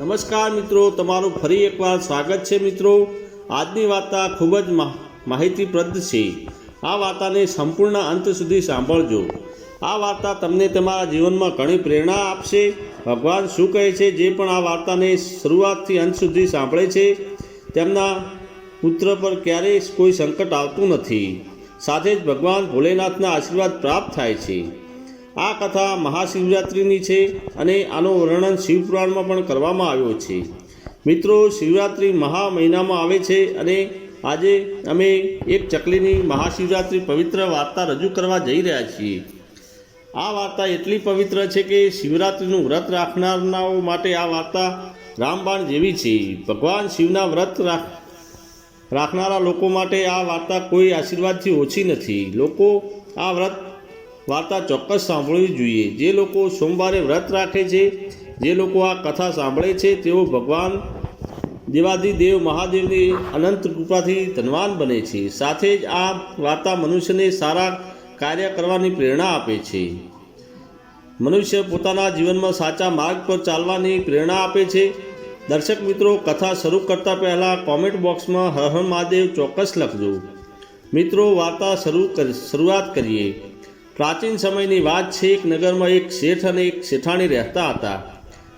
નમસ્કાર મિત્રો, તમારું ફરી એકવાર સ્વાગત છે મિત્રો. આજની વાર્તા ખૂબ જ માહિતીપ્રદ છે. આ વાર્તાને સંપૂર્ણ અંત સુધી સાંભળજો. આ વાર્તા તમને તમારા જીવનમાં ઘણી પ્રેરણા આપશે. ભગવાન શું કહે છે જે પણ આ વાર્તાને શરૂઆતથી અંત સુધી સાંભળે છે, તેમના પુત્ર પર ક્યારેય કોઈ સંકટ આવતું નથી. સાથે જ ભગવાન ભોલેનાથના આશીર્વાદ પ્રાપ્ત થાય છે. આ કથા મહાશિવરાત્રિની છે અને આનું વર્ણન શિવપુરાણમાં પણ કરવામાં આવ્યો છે. મિત્રો, શિવરાત્રિ મહા મહિનામાં આવે છે અને આજે અમે એક ચકલીની મહાશિવરાત્રિ પવિત્ર વાર્તા રજૂ કરવા જઈ રહ્યા છીએ. આ વાર્તા એટલી પવિત્ર છે કે શિવરાત્રિનું વ્રત રાખનારાઓ માટે આ વાર્તા રામબાણ જેવી છે. ભગવાન શિવના વ્રત રાખ, રાખનારા લોકો માટે આ વાર્તા કોઈ આશીર્વાદથી ઓછી નથી. લોકો આ વ્રત વાર્તા ચોક્કસ સાંભળવી જોઈએ. જે લોકો સોમવારે વ્રત રાખે છે, જે લોકો આ કથા સાંભળે છે, તેઓ ભગવાન દેવાદિદેવ મહાદેવની અનંત કૃપાથી ધનવાન બને છે. સાથે જ આ વાર્તા મનુષ્યને સારા કાર્ય કરવાની પ્રેરણા આપે છે. મનુષ્ય પોતાના જીવનમાં સાચા માર્ગ પર ચાલવાની પ્રેરણા આપે છે. દર્શક મિત્રો, કથા શરૂ કરતા પહેલાં કોમેન્ટ બોક્સમાં હર હર મહાદેવ ચોક્કસ લખજો. મિત્રો, વાર્તા શરૂ શરૂઆત કરીએ. પ્રાચીન સમયની વાત છે, એક નગરમાં એક શેઠ અને એક શેઠાણી રહેતા હતા.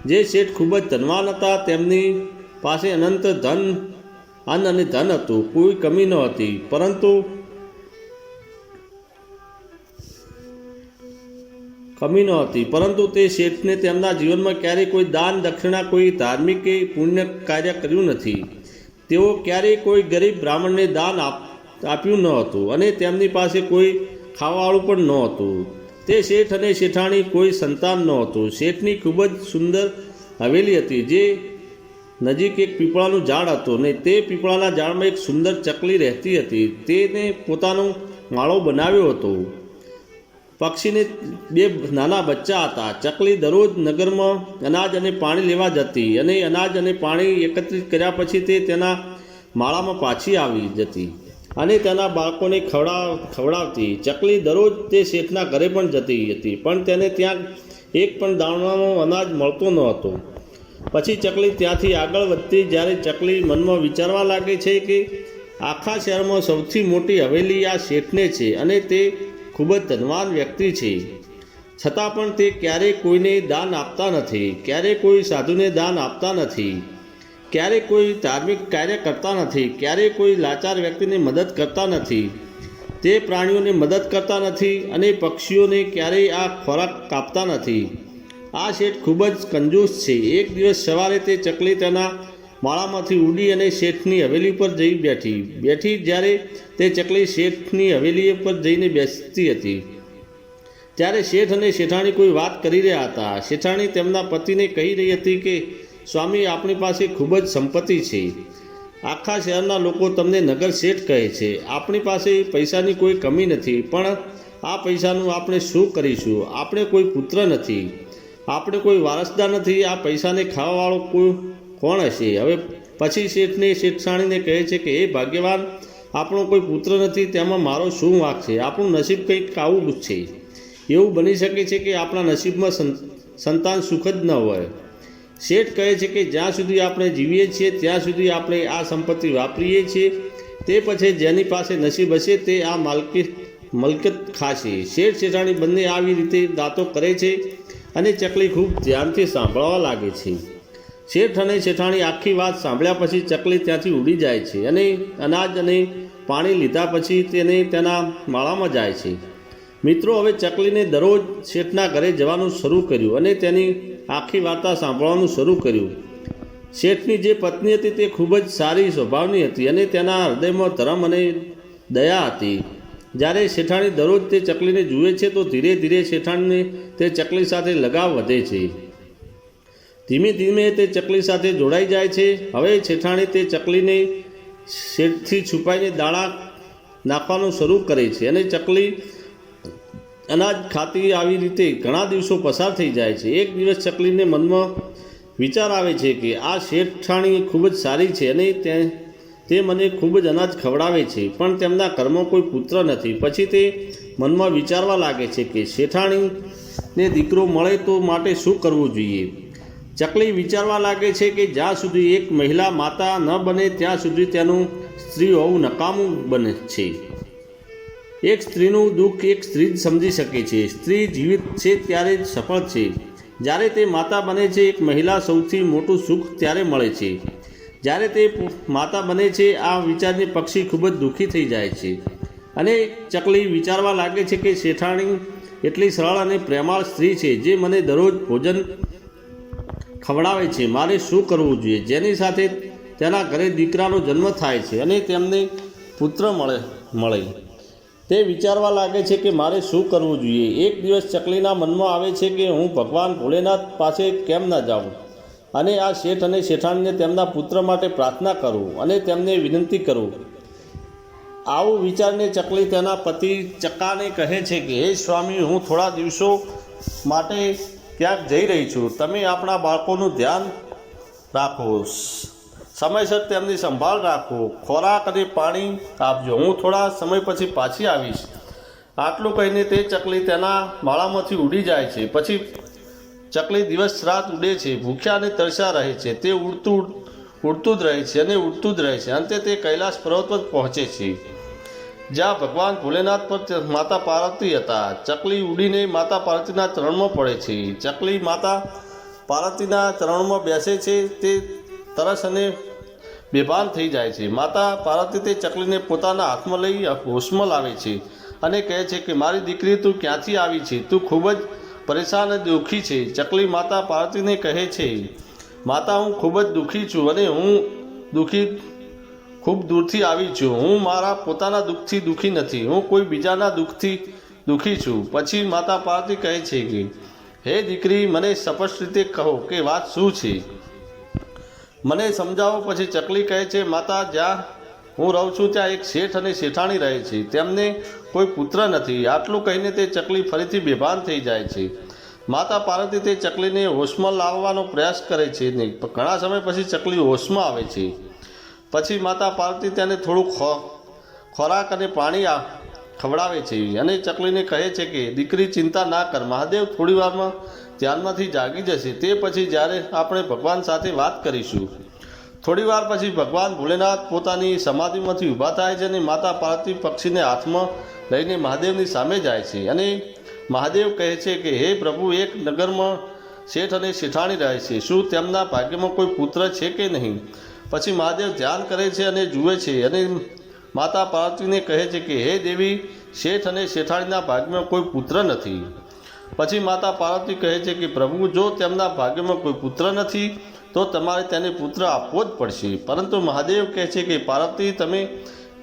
જે શેઠ ખૂબ જ ધનવાન હતા, તેમની પાસે અનંત ધન, અન્ન અને ધન હતું. કોઈ કમી ન હતી, પરંતુ કમી ન હતી. પરંતુ તે શેઠને તેમના જીવનમાં ક્યારેય કોઈ દાન, દક્ષિણા, કોઈ ધાર્મિક કે પુણ્ય કાર્ય કર્યું નથી. તેઓ ક્યારેય કોઈ ગરીબ બ્રાહ્મણને દાન આપ, આપ્યું ન હતું અને તેમની પાસે કોઈ ખાવાવાળું પણ ન હતું તે શેઠ અને શેઠાણી કોઈ સંતાન ન હતું શેઠની ખૂબ જ સુંદર હવેલી હતી, જે નજીક એક પીપળાનું ઝાડ હતું ને તે પીપળાના ઝાડમાં એક સુંદર ચકલી રહેતી હતી. તેને પોતાનો માળો બનાવ્યો હતો. પક્ષીને બે નાના બચ્ચા હતા. ચકલી દરરોજ નગરમાં અનાજ અને પાણી લેવા જતી અને અનાજ અને પાણી એકત્રિત કર્યા પછી તે તેના માળામાં પાછી આવી જતી. અને તેના બાળકોને ખવડાવ, ખવડાવતી. ચકલી દરરોજ તે શેઠના ઘરે પણ જતી હતી, પણ તેને ત્યાં એક પણ દાણાનો અનાજ મળતો ન હતો. પછી ચકલી ત્યાંથી આગળ વધતી જ્યારે ચકલી મનમાં વિચારવા લાગે છે કે આખા શહેરમાં સૌથી મોટી હવેલી આ શેઠને છે અને તે ખૂબ જ ધનવાન વ્યક્તિ છે. છતાં પણ તે ક્યારેય કોઈને દાન આપતા નથી, ક્યારેય કોઈ સાધુને દાન આપતા નથી. ક્યારેય કોઈ ધાર્મિક કાર્ય કરતા નથી ક્યારેય કોઈ લાચાર વ્યક્તિને મદદ કરતા નથી, તે પ્રાણીઓને મદદ કરતા નથી અને પક્ષીઓને ક્યારેય આ ખોરાક કાપતા નથી. આ શેઠ ખૂબ જ કંજૂસ છે. એક દિવસ સવારે તે ચકલી તેના માળામાંથી ઉડી અને શેઠની હવેલી પર જઈ બેઠી. બેઠી જ્યારે તે ચકલી શેઠની હવેલી પર જઈને બેસતી હતી. ત્યારે શેઠ અને શેઠાણી કોઈ વાત કરી રહ્યા હતા. શેઠાણી તેમના પતિને કહી રહી હતી કે સ્વામી આપણી પાસે ખૂબ જ સંપત્તિ છે. આખા શહેરના લોકો તમને નગર શેઠ કહે છે. આપણી પાસે પૈસાની કોઈ કમી નથી, પણ આ પૈસાનું આપણે શું કરીશું? આપણે કોઈ પુત્ર નથી. આપણે કોઈ વારસદાર નથી. આ પૈસાને ખાવાવાળો કોઈ કોણ હશે? હવે પછી શેઠને શેઠસાણીને કહે છે કે એ ભાગ્યવાન, આપણો કોઈ પુત્ર નથી, તેમાં મારો શું વાંક છે? આપણું નસીબ કંઈક આવું છે. એવું બની શકે છે કે આપણા નસીબમાં સંતાન સુખ જ ન હોય. શેઠ કહે છે કે જ્યાં સુધી આપણે જીવીએ છીએ, ત્યાં સુધી આપણે આ સંપત્તિ વાપરીએ છીએ. તે પછી જેની પાસે નસીબ હશે, તે આ માલકી મલકત ખાશે. શેઠ શેઠાણી બંને આવી રીતે દાંતો કરે છે અને ચકલી ખૂબ ધ્યાનથી સાંભળવા લાગે છે. શેઠ અને શેઠાણી આખી વાત સાંભળ્યા પછી ચકલી ત્યાંથી ઉડી જાય છે અને અનાજ અને પાણી લીધા પછી તેને તેના માળામાં જાય છે. મિત્રો, હવે ચકલીને દરરોજ શેઠના ઘરે જવાનું શરૂ કર્યું અને તેની આખી વાર્તા સાંભળવાનું શરૂ કર્યું. શેઠની જે પત્ની હતી તે ખૂબ જ સારી સ્વભાવની હતી અને તેના હૃદયમાં ધર્મ અને દયા હતી. જ્યારે શેઠાણી દરરોજ તે ચકલીને જુએ છે, તો ધીરે ધીરે શેઠાણીને તે ચકલી સાથે લગાવ વધે છે. ધીમે ધીમે તે ચકલી સાથે જોડાઈ જાય છે. હવે શેઠાણી તે ચકલીને શેઠથી છુપાઈને દાણા નાખવાનું શરૂ કરે છે અને ચકલી અનાજ ખાતી આવી રીતે ઘણા દિવસો પસાર થઈ જાય છે. એક દિવસ ચકલીને મનમાં વિચાર આવે છે કે આ શેઠાણી ખૂબ જ સારી છે અને તે તે મને ખૂબ જ અનાજ ખવડાવે છે, પણ તેમના ઘરમાં કોઈ પુત્ર નથી. પછી તે મનમાં વિચારવા લાગે છે કે શેઠાણીને દીકરો મળે તો માટે શું કરવું જોઈએ? ચકલી વિચારવા લાગે છે કે જ્યાં સુધી એક મહિલા માતા ન બને, ત્યાં સુધી તેનું સ્ત્રી હોવું નકામું બને છે. એક સ્ત્રીનું દુઃખ એક સ્ત્રી જ સમજી શકે છે. સ્ત્રી જીવિત છે ત્યારે જ સફળ છે. જ્યારે તે માતા બને છે, એક મહિલા સૌથી મોટું સુખ ત્યારે મળે છે. જ્યારે તે માતા બને છે, આ વિચારને પક્ષી ખૂબ જ દુઃખી થઈ જાય છે. અને ચકલી વિચારવા લાગે છે કે શેઠાણી એટલી સરળ અને પ્રેમાળ સ્ત્રી છે જે મને દરરોજ ભોજન ખવડાવે છે. મારે શું કરવું જોઈએ? જેની સાથે તેના ઘરે દીકરાનો જન્મ થાય છે અને તેમને પુત્ર મળે મળે. તે વિચારવા લાગે છે કે મારે શું કરવું જોઈએ? એક દિવસ ચકલીના મનમાં આવે છે કે હું ભગવાન ભોલેનાથ પાસે કેમ ના જાઉં? અને આ શેઠ અને શેઠાણીને તેમના પુત્ર માટે પ્રાર્થના કરું અને તેમને વિનંતી કરું. આવું વિચારને ચકલી તેના પતિ ચક્કાને કહે છે કે, હે સ્વામી, હું થોડા દિવસો માટે ક્યાંક જઈ રહી છું. તમે આપણા બાળકોનું ધ્યાન રાખો. સમયસર તેમની સંભાળ રાખો. ખોરાક અને પાણી આપજો. હું થોડા સમય પછી પાછી આવીશ. આટલું કહીને તે ચકલી તેના માળામાંથી ઉડી જાય છે. પછી ચકલી દિવસ રાત ઉડે છે. ભૂખ્યા અને તરસ્યા રહે છે. તે ઉડતું ઉડતું જ રહે છે અને ઉડતું જ રહે છે. અંતે તે કૈલાસ પર્વત પર પહોંચે છે. જ્યાં ભગવાન ભોલેનાથ પર માતા પાર્વતી હતા. ચકલી ઉડીને માતા પાર્વતીના ચરણમાં પડે છે. ચકલી માતા પાર્વતીના ચરણમાં બેસે છે. તે તરસ અને બેભાન થઈ જાય છે. માતા પાર્વતી તે ચકલીને પોતાના હાથમાં લઈ હોશમાં લાવે છે અને કહે છે કે, મારી દીકરી, તું ક્યાંથી આવી છે? તું ખૂબ જ પરેશાન અને દુઃખી છે. ચકલી માતા પાર્વતીને કહે છે, માતા, હું ખૂબ જ દુઃખી છું અને હું દુઃખી, ખૂબ દૂરથી આવી છું. હું મારા પોતાના દુઃખથી દુઃખી નથી. હું કોઈ બીજાના દુઃખથી દુઃખી છું. પછી માતા પાર્વતી કહે છે કે, હે દીકરી, મને સ્પષ્ટ રીતે કહો કે વાત શું છે? મને સમજાવો, પછી ચકલી કહે છે, માતા જ્યાં હું રહું છું, ત્યાં એક શેઠ અને શેઠાણી રહે છે. તેમને કોઈ પુત્ર નથી. આટલું કહીને તે ચકલી ફરીથી બેભાન થઈ જાય છે. માતા પાર્વતી તે ચકલીને હોશમાં લાવવાનો પ્રયાસ કરે છે નહીં ઘણા સમય પછી ચકલી હોશમાં આવે છે. પછી માતા પાર્વતી તેને થોડું ખોરાક અને પાણી ખવડાવે છે અને ચકલીને કહે છે કે, દીકરી, ચિંતા ના કર. મહાદેવ થોડી વારમાં ધ્યાનમાંથી જાગી જશે. તે પછી જ્યારે આપણે ભગવાન સાથે વાત કરીશું. થોડી વાર પછી ભગવાન ભોલેનાથ પોતાની સમાધિમાંથી ઊભા થાય છે અને માતા પાર્વતી પક્ષીને હાથમાં લઈને મહાદેવની સામે જાય છે. અને મહાદેવ કહે છે કે, હે પ્રભુ, એક નગરમાં શેઠ અને શેઠાણી રહે છે. શું તેમના ભાગ્યમાં કોઈ પુત્ર છે કે નહીં? પછી મહાદેવ ધ્યાન કરે છે અને જુએ છે અને માતા પાર્વતીને કહે છે કે, હે દેવી, શેઠ અને શેઠાણીના ભાગ્યમાં કોઈ પુત્ર નથી. પછી માતા પાર્વતી કહે છે કે, પ્રભુ, જો તેમના ભાગ્યમાં કોઈ પુત્ર નથી, તો તમારે તેને પુત્ર આપવો જ પડશે. પરંતુ મહાદેવ કહે છે કે, પાર્વતી, તમે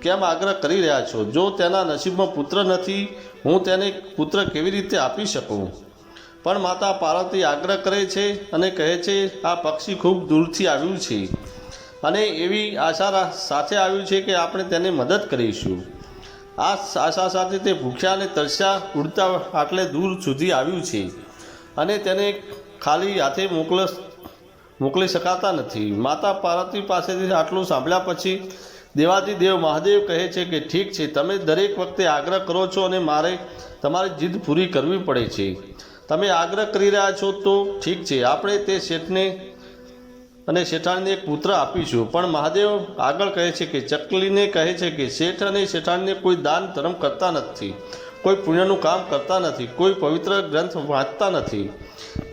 કેમ આગ્રહ કરી રહ્યા છો? જો તેના નસીબમાં પુત્ર નથી, હું તેને પુત્ર કેવી રીતે આપી શકું? પણ માતા પાર્વતી આગ્રહ કરે છે અને કહે છે, આ પક્ષી ખૂબ દૂરથી આવ્યું છે. અને એવી આશા સાથે આવ્યું છે કે આપણે તેને મદદ કરીશું. આ આશા સાથે તે ભૂખ્યા અને તરસ્યા ઉડતા આટલે દૂર સુધી આવ્યું છે. અને તેને ખાલી હાથે મોકલ મોકલી શકાતા નથી. માતા પાર્વતી પાસેથી આટલું સાંભળ્યા પછી દેવાદી દેવ મહાદેવ કહે છે કે ઠીક છે, તમે દરેક વખતે આગ્રહ કરો છો અને મારે તમારી જીદ પૂરી કરવી પડે છે. તમે આગ્રહ કરી રહ્યા છો તો ઠીક છે. આપણે તે શેઠને અને શેઠાણીને એક પુત્ર આપીશું. પણ મહાદેવ આગળ કહે છે કે ચકલીને કહે છે કે શેઠ અને શેઠાણીને કોઈ દાન ધર્મ કરતા નથી. કોઈ પુણ્યનું કામ કરતા નથી. કોઈ પવિત્ર ગ્રંથ વાંચતા નથી.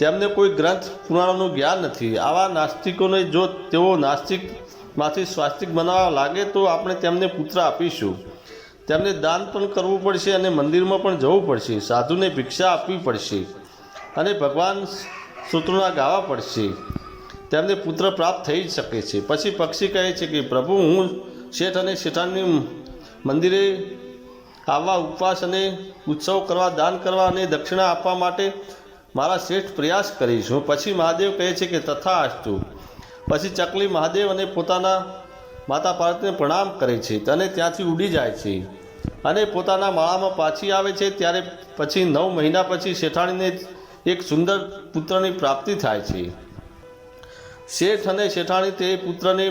તેમને કોઈ ગ્રંથ પુરાણોનું જ્ઞાન નથી. આવા નાસ્તિકોને જો તેઓ નાસ્તિકમાંથી સ્વાસ્તિક બનાવવા લાગે તો આપણે તેમને પુત્ર આપીશું. તેમને દાન પણ કરવું પડશે અને મંદિરમાં પણ જવું પડશે. સાધુને ભિક્ષા આપવી પડશે અને ભગવાન સૂત્રોના ગાવા પડશે. તેમને પુત્ર પ્રાપ્ત થઈ શકે છે. પછી પક્ષી કહે છે કે, પ્રભુ, હું શેઠ અને શેઠાણની મંદિરે આવવા ઉપવાસ અને ઉત્સવ કરવા, દાન કરવા અને દક્ષિણા આપવા માટે મારા શ્રેષ્ઠ પ્રયાસ કરીશ. હું પછી મહાદેવ કહે છે કે તથા અસ્તુ પછી ચકલી મહાદેવ અને પોતાના માતા પાર્વતીને પ્રણામ કરે છે અને ત્યાંથી ઉડી જાય છે અને પોતાના માળામાં પાછી આવે છે. ત્યારે પછી નવ મહિના પછી શેઠાણીને એક સુંદર પુત્રની પ્રાપ્તિ થાય છે. શેઠ અને શેઠાણી તે પુત્રને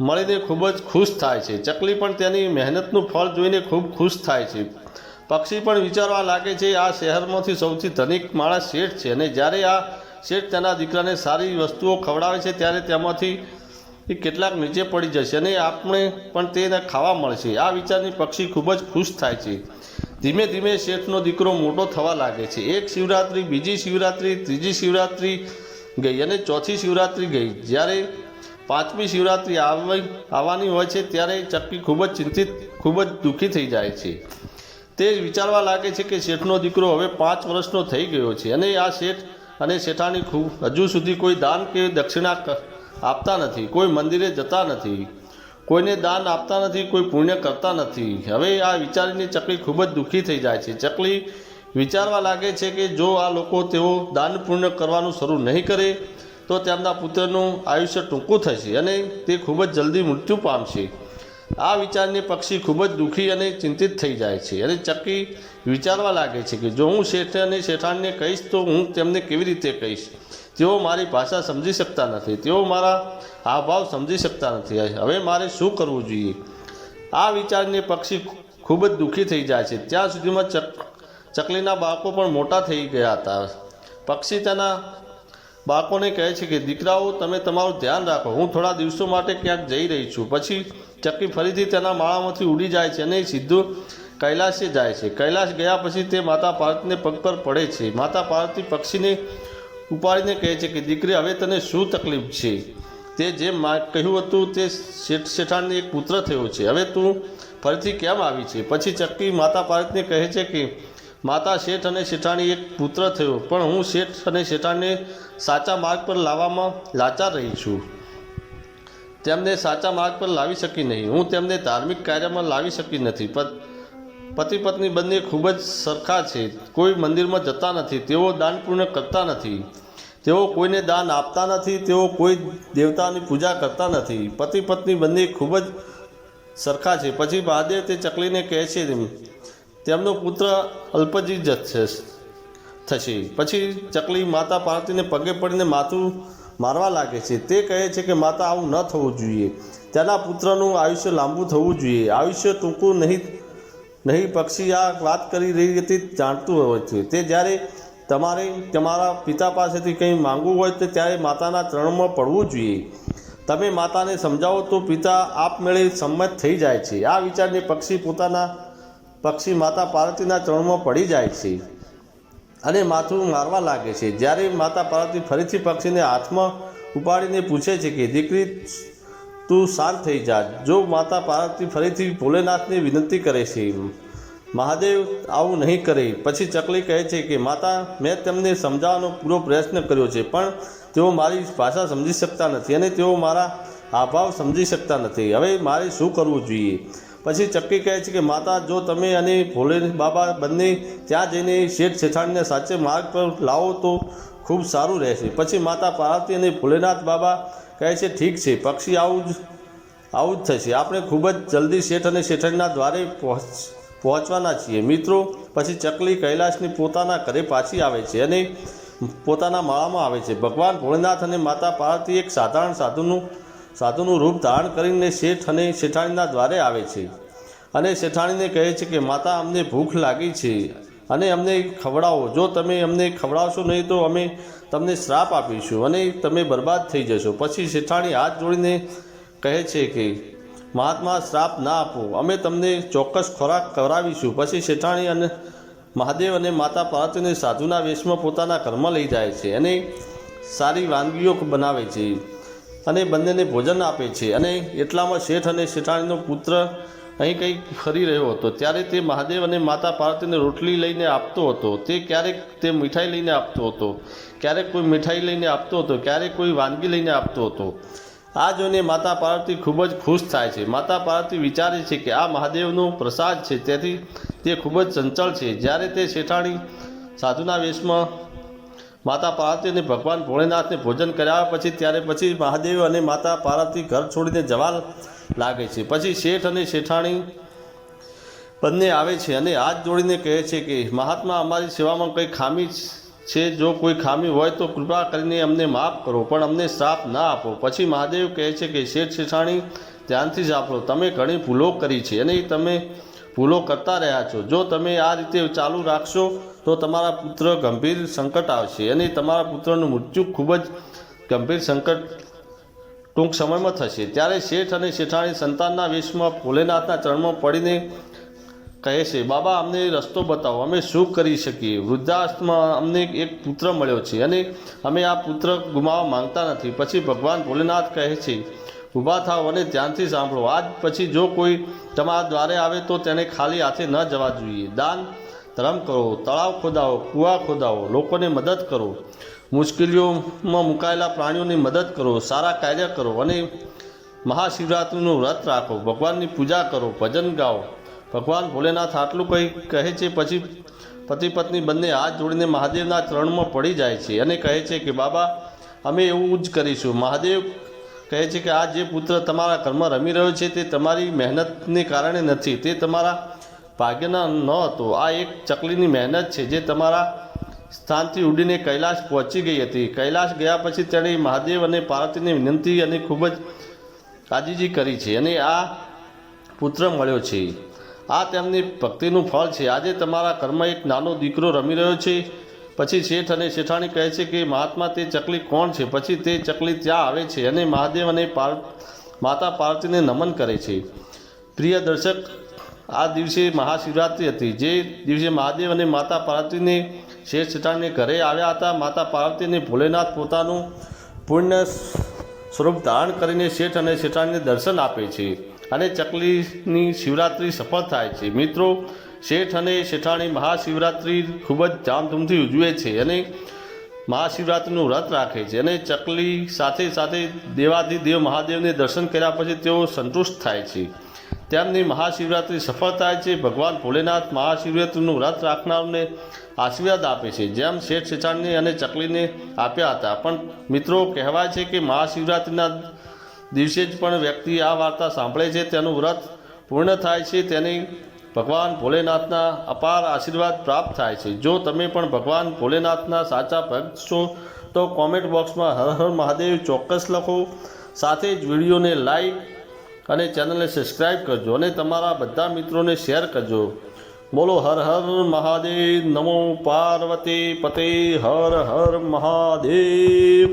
મળીને ખૂબ જ ખુશ થાય છે. ચકલી પણ તેની મહેનતનું ફળ જોઈને ખૂબ ખુશ થાય છે. પક્ષી પણ વિચારવા લાગે છે, આ શહેરમાંથી સૌથી ધનિક માણસ શેઠ છે અને જ્યારે આ શેઠ તેના દીકરાને સારી વસ્તુઓ ખવડાવે છે, ત્યારે તેમાંથી એ કેટલાક નીચે પડી જશે અને આપણે પણ તેને ખાવા મળશે. આ વિચારની પક્ષી ખૂબ જ ખુશ થાય છે. ધીમે ધીમે શેઠનો દીકરો મોટો થવા લાગે છે. એક શિવરાત્રિ, બીજી શિવરાત્રિ, ત્રીજી શિવરાત્રિ ગઈ અને ચોથી શિવરાત્રિ ગઈ. જ્યારે પાંચમી શિવરાત્રિ આવી આવવાની હોય છે, ત્યારે ચક્કી ખૂબ જ ચિંતિત, ખૂબ જ દુઃખી થઈ જાય છે. તે વિચારવા લાગે છે કે શેઠનો દીકરો હવે પાંચ વર્ષનો થઈ ગયો છે અને આ શેઠ અને શેઠાણી ખૂબ, હજુ સુધી કોઈ દાન કે દક્ષિણા આપતા નથી, કોઈ મંદિરે જતા નથી, કોઈને દાન આપતા નથી, કોઈ પુણ્ય કરતા નથી. હવે આ વિચારીને ચકલી ખૂબ જ દુઃખી થઈ જાય છે. ચકલી વિચારવા લાગે છે કે જો આ લોકો તેઓ દાન પુણ્ય કરવાનું શરૂ નહીં કરે, તો તેમના પુત્રનું આયુષ્ય ટૂંકું થશે અને તે ખૂબ જ જલ્દી મૃત્યુ પામશે. આ વિચારને પક્ષી ખૂબ જ દુઃખી અને ચિંતિત થઈ જાય છે અને ચક્કી વિચારવા લાગે છે કે જો હું શેઠ અને શેઠાણને કહીશ, તો હું તેમને કેવી રીતે કહીશ? તેઓ મારી ભાષા સમજી શકતા નથી. તેઓ મારા હાવભાવ સમજી શકતા નથી. હવે મારે શું કરવું જોઈએ? આ વિચારને પક્ષી ખૂબ જ દુઃખી થઈ જાય છે. ત્યાં સુધીમાં ચક ચકલીના બાળકો પણ મોટા થઈ ગયા હતા. પક્ષી તેના બાળકોને કહે છે કે, દીકરાઓ, તમે તમારું ધ્યાન રાખો. હું થોડા દિવસો માટે ક્યાંક જઈ રહી છું. પછી ચક્કી ફરીથી તેના માળામાંથી ઉડી જાય છે અને સીધું કૈલાસે જાય છે. કૈલાસ ગયા પછી તે માતા પાર્વતીને પગ પર પડે છે. માતા પાર્વતી પક્ષીને ઉપાડીને કહે છે કે, દીકરી, હવે તને શું તકલીફ છે? તે જે કહ્યું હતું, તે શેઠ શેઠાણને એક પુત્ર થયો છે. હવે તું ફરીથી કેમ આવી છે? પછી ચક્કી માતા પાર્વતીને કહે છે કે માતા શેઠ અને શેઠાણી એક પુત્ર થયો. પણ હું શેઠ અને શેઠાણીને સાચા માર્ગ પર લાવવામાં લાચાર રહી છું. તેમને સાચા માર્ગ પર લાવી શકી નહીં. હું તેમને ધાર્મિક કાર્યમાં લાવી શકી નથી. પત પતિ પત્ની બંને ખૂબ જ સરખા છે. કોઈ મંદિરમાં જતા નથી. તેઓ દાન પૂર્ણ કરતા નથી. તેઓ કોઈને દાન આપતા નથી. તેઓ કોઈ દેવતાની પૂજા કરતા નથી. પતિ પત્ની બંને ખૂબ જ સરખા છે. પછી મહાદેવ તે ચકલીને કહે છે તેમનો પુત્ર અલ્પજી જ થશે. પછી ચકલી માતા પાર્વતીને પગે પડીને માથું મારવા લાગે છે. તે કહે છે કે, માતા, આવું ન થવું જોઈએ. તેના પુત્રનું આયુષ્ય લાંબુ થવું જોઈએ. આયુષ્ય ટૂંકું નહીં નહીં પક્ષી આ વાત કરી રહી હતી, જાણતું હોય છે. તે જ્યારે તમારે, તમારા પિતા પાસેથી કંઈ માંગવું હોય તો ત્યારે માતાના ચરણમાં પડવું જોઈએ. તમે માતાને સમજાવો તો પિતા આપમેળે સંમત થઈ જાય છે. આ વિચારને પક્ષી પોતાના પક્ષી માતા પાર્વતીના ચરણમાં પડી જાય છે અને માથું મારવા લાગે છે. જ્યારે માતા પાર્વતી ફરીથી પક્ષીને હાથમાં ઉપાડીને પૂછે છે કે, દીકરી, તું શાંત થઈ જા. જો માતા પાર્વતી ફરીથી ભોલેનાથને વિનંતી કરે છે, મહાદેવ, આવું નહીં કરે. પછી ચકલી કહે છે કે, માતા, મેં તેમને સમજાવવાનો પૂરો પ્રયત્ન કર્યો છે, પણ તેઓ મારી ભાષા સમજી શકતા નથી અને તેઓ મારા હાવભાવ સમજી શકતા નથી. હવે મારે શું કરવું જોઈએ? પછી ચક્કી કહે છે કે, માતા, જો તમે અને ભોલે બાબા બંને ત્યાં જઈને શેઠ શેઠાણીને સાચે માર્ગ પર લાવો તો ખૂબ સારું રહેશે. પછી માતા પાર્વતી અને ભોલેનાથ બાબા કહે છે, ઠીક છે, પક્ષી આવું જ આવું જ થશે. આપણે ખૂબ જ જલ્દી શેઠ અને શેઠાણીના દ્વારે પહોંચ, પહોંચવાના છીએ. મિત્રો, પછી ચકલી કૈલાસની પોતાના ઘરે પાછી આવે છે અને પોતાના માળામાં આવે છે. ભગવાન ભોળેનાથ અને માતા પાર્વતી એક સાધારણ સાધુનું સાધુનું રૂપ ધારણ કરીને શેઠ અને શેઠાણીના દ્વારે આવે છે. અને શેઠાણીને કહે છે કે, માતા, અમને ભૂખ લાગી છે અને અમને ખવડાવો. જો તમે અમને ખવડાવશો નહીં તો અમે તમને શ્રાપ આપીશું અને તમે બરબાદ થઈ જશો. પછી શેઠાણી હાથ જોડીને કહે છે કે, મહાત્મા, શ્રાપ ના આપો. અમે તમને ચોક્કસ ખોરાક કરાવીશું પછી શેઠાણી અને મહાદેવ અને માતા પાર્વતીને સાધુના વેશમાં પોતાના ઘરમાં લઈ જાય છે અને સારી વાનગીઓ બનાવે છે. અને બંનેને ભોજન આપે છે. અને એટલામાં શેઠ અને શેઠાણીનો પુત્ર અહીં કંઈક ફરી રહ્યો હતો. ત્યારે તે મહાદેવ અને માતા પાર્વતીને રોટલી લઈને આપતો હતો. તે ક્યારેક તે મીઠાઈ લઈને આપતો હતો. ક્યારેક કોઈ મીઠાઈ લઈને આપતો હતો. ક્યારેક કોઈ વાનગી લઈને આપતો હતો. આ જોઈને માતા પાર્વતી ખૂબ જ ખુશ થાય છે. માતા પાર્વતી વિચારે છે કે આ મહાદેવનો પ્રસાદ છે. તેથી તે ખૂબ જ ચંચળ છે. જ્યારે તે શેઠાણી સાધુના વેશમાં માતા પાર્વતી અને ભગવાન ભોળેનાથને ભોજન કર્યા પછી, ત્યારે પછી મહાદેવ અને માતા પાર્વતી ઘર છોડીને જવા લાગે છે. પછી શેઠ અને શેઠાણી બંને આવે છે અને હાથ જોડીને કહે છે કે, મહાત્મા, અમારી સેવામાં કંઈ ખામી છે? જો કોઈ ખામી હોય તો કૃપા કરીને અમને માફ કરો, પણ અમને શ્રાપ ના આપો. પછી મહાદેવ કહે છે કે, શેઠ, શેઠાણી, ધ્યાનથી જ આપો તમે ઘણી ભૂલો કરી છે અને તમે ભૂલો કરતા રહ્યા છો. જો તમે આ રીતે ચાલુ રાખશો, તો તમારા પુત્ર ગંભીર સંકટ આવશે અને તમારા પુત્રનું મૃત્યુ ખૂબ જ ગંભીર સંકટ ટૂંક સમયમાં થશે. ત્યારે શેઠ અને શેઠાણી સંતાનના વેશમાં ભોલેનાથના ચરણમાં પડીને કહે છે, બાબા, અમને રસ્તો બતાવો. અમે શું કરી શકીએ? વૃદ્ધાશ્રમમાં અમને એક પુત્ર મળ્યો છે અને અમે આ પુત્ર ગુમાવવા માંગતા નથી. પછી ભગવાન ભોલેનાથ કહે છે ઊભા થાવ અને ધ્યાનથી સાંભળો. આજ પછી જો કોઈ તમારા દ્વારે આવે તો તેને ખાલી હાથે ન જવા જોઈએ. દાન, ધર્મ કરો, તળાવ ખોદાવો, કૂવા ખોદાવો, લોકોને મદદ કરો. મુશ્કેલીઓમાં મુકાયેલા પ્રાણીઓની મદદ કરો, સારા કાર્ય કરો અને મહાશિવરાત્રિનું વ્રત રાખો. ભગવાનની પૂજા કરો, ભજન ગાઓ. ભગવાન ભોલેનાથ આટલું કંઈ કહે છે પછી પતિ પત્ની બંને હાથ જોડીને મહાદેવના ચરણમાં પડી જાય છે અને કહે છે કે, બાબા, અમે એવું જ કરીશું. મહાદેવ કહે છે કે આ જે પુત્ર તમારા ઘરમાં રમી રહ્યો છે, તે તમારી મહેનતને કારણે નથી, તે તમારા ભાગ્યના ન હતો. આ એક ચકલીની મહેનત છે, જે તમારા સ્થાનથી ઉડીને કૈલાશ પહોંચી ગઈ હતી. કૈલાશ ગયા પછી તેણે મહાદેવ અને પાર્વતીને વિનંતી અને ખૂબ જ આજીજી કરી છે અને આ પુત્ર મળ્યો છે. આ તેમની ભક્તિનું ફળ છે. આજે તમારા ઘરમાં એક નાનો દીકરો રમી રહ્યો છે. પછી શેઠ અને શેઠાણી કહે છે કે, મહાત્મા, તે ચકલી કોણ છે? પછી તે ચકલી ત્યાં આવે છે અને મહાદેવ અને પાર, માતા પાર્વતીને નમન કરે છે. પ્રિય દર્શક, આ દિવસે મહાશિવરાત્રિ હતી. જે દિવસે મહાદેવ અને માતા પાર્વતીને શેઠ શેઠાણીને ઘરે આવ્યા હતા, માતા પાર્વતીને ભોલેનાથ પોતાનું પુણ્ય સ્વરૂપ ધારણ કરીને શેઠ અને શેઠાણીને દર્શન આપે છે અને ચકલીની શિવરાત્રિ સફળ થાય છે. મિત્રો શેઠ અને શેઠાણી મહાશિવરાત્રિ ખૂબ જ ધામધૂમથી ઉજવે છે અને મહાશિવરાત્રિનું વ્રત રાખે છે અને ચકલી સાથે સાથે દેવાધિદેવ મહાદેવને દર્શન કર્યા પછી તેઓ સંતુષ્ટ થાય છે. તેમની મહાશિવરાત્રિ સફળ થાય છે. ભગવાન ભોલેનાથ મહાશિવરાત્રિનું વ્રત રાખનારને આશીર્વાદ આપે છે. જેમ શેઠ શેઠાણને અને ચકલીને આપ્યા હતા. પણ મિત્રો કહેવાય છે કે મહાશિવરાત્રિના દિવસે જ પણ વ્યક્તિ આ વાર્તા સાંભળે છે. તેનું વ્રત પૂર્ણ થાય છે. તેની ભગવાન ભોલેનાથના અપાર આશીર્વાદ પ્રાપ્ત થાય છે. જો તમે પણ ભગવાન ભોલેનાથના સાચા ભક્ત છો, તો કોમેન્ટ બોક્સમાં હર હર મહાદેવ ચોક્કસ લખો. સાથે જ વિડીયોને લાઈક અને ચેનલને સબસ્ક્રાઈબ કરજો અને તમારા બધા મિત્રોને શેર કરજો. બોલો હર હર મહાદેવ, નમો પાર્વતી પતે, હર હર મહાદેવ.